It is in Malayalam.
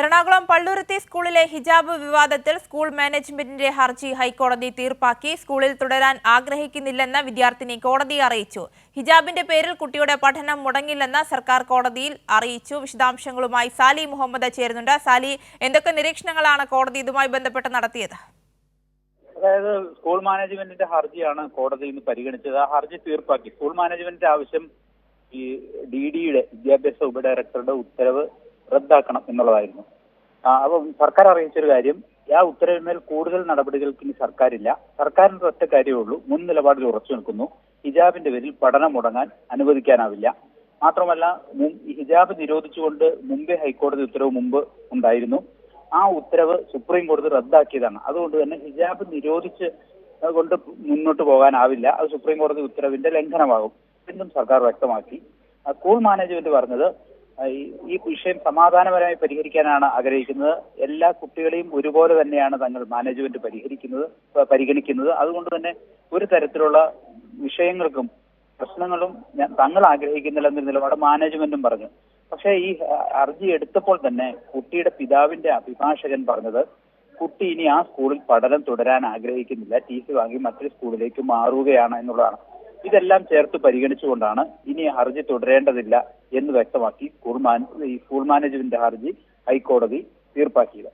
എറണാകുളം പള്ളുരുത്തി സ്കൂളിലെ ഹിജാബ് വിവാദത്തിൽ സ്കൂൾ മാനേജ്മെന്റിന്റെ ഹർജി ഹൈക്കോടതി തീർപ്പാക്കി. സ്കൂളിൽ തുടരാൻ ആഗ്രഹിക്കുന്നില്ലെന്ന് വിദ്യാർത്ഥിനി കോടതി അറിയിച്ചു. ഹിജാബിന്റെ പേരിൽ കുട്ടിയുടെ പഠനം മുടങ്ങില്ലെന്ന് സർക്കാർ കോടതിയിൽ അറിയിച്ചു. വിശദാംശങ്ങളുമായി സാലി മുഹമ്മദ് ചേരുന്നുണ്ട്. സാലി എന്തൊക്കെ നിരീക്ഷണങ്ങളാണ് കോടതി ഇതുമായി ബന്ധപ്പെട്ട് നടത്തിയത്? അതായത് സ്കൂൾ മാനേജ്മെന്റിന്റെ ഹർജിയാണ് കോടതി ഇന്ന് പരിഗണിച്ചത്. ആ ഹർജി തീർപ്പാക്കി. സ്കൂൾ മാനേജ്മെന്റിന്റെ ആവശ്യം ഈ ഡി ഡിയുടെ വിദ്യാഭ്യാസ ഉപഡയറക്ടറുടെ ഉത്തരവ് റദ്ദാക്കണം എന്നുള്ളതായിരുന്നു. അപ്പോൾ അപ്പം സർക്കാർ അറിയിച്ചൊരു കാര്യം ആ ഉത്തരവിന്മേൽ കൂടുതൽ നടപടികൾക്ക് ഇനി സർക്കാരില്ല. സർക്കാരിന്റെ ഒറ്റ കാര്യമേ ഉള്ളൂ മുൻ നിലപാടിൽ ഉറച്ചു നിൽക്കുന്നു. ഹിജാബിന്റെ പേരിൽ പഠനം മുടങ്ങാൻ അനുവദിക്കാനാവില്ല. മാത്രമല്ല ഹിജാബ് നിരോധിച്ചുകൊണ്ട് മുംബൈ ഹൈക്കോടതി ഉത്തരവ് മുമ്പ് ഉണ്ടായിരുന്നു. ആ ഉത്തരവ് സുപ്രീം കോടതി റദ്ദാക്കിയതാണ്. അതുകൊണ്ട് തന്നെ ഹിജാബ് നിരോധിച്ച് കൊണ്ട് മുന്നോട്ട് പോകാനാവില്ല. അത് സുപ്രീം കോടതി ഉത്തരവിന്റെ ലംഘനമാകും എന്നും സർക്കാർ വ്യക്തമാക്കി. സ്കൂൾ മാനേജ്മെന്റ് പറഞ്ഞത് ഈ- വിഷയം സമാധാനപരമായി പരിഹരിക്കാനാണ് ആഗ്രഹിക്കുന്നത്. എല്ലാ കുട്ടികളെയും ഒരുപോലെ തന്നെയാണ് തങ്ങൾ മാനേജ്മെന്റ് പരിഹരിക്കുന്നത് പരിഗണിക്കുന്നത്. അതുകൊണ്ട് തന്നെ ഒരു തരത്തിലുള്ള വിഷയങ്ങൾക്കും പ്രശ്നങ്ങളും തങ്ങൾ ആഗ്രഹിക്കുന്നില്ല എന്നൊരു നിലപാട് മാനേജ്മെന്റും പറഞ്ഞു. പക്ഷേ ഈ ഹർജി എടുത്തപ്പോൾ തന്നെ കുട്ടിയുടെ പിതാവിന്റെ അഭിഭാഷകൻ പറഞ്ഞത് കുട്ടി ഇനി ആ സ്കൂളിൽ പഠനം തുടരാൻ ആഗ്രഹിക്കുന്നില്ല. ടി സി വാങ്ങി മറ്റൊരു സ്കൂളിലേക്ക് മാറുകയാണ് എന്നുള്ളതാണ്. ഇതെല്ലാം ചേർത്ത് പരിഗണിച്ചുകൊണ്ടാണ് ഇനി ഹർജി തുടരേണ്ടതില്ല എന്ന് വ്യക്തമാക്കി സ്കൂൾ മാനേജ്മെന്റ് ഹർജി ഹൈക്കോടതി തീർപ്പാക്കിയത്.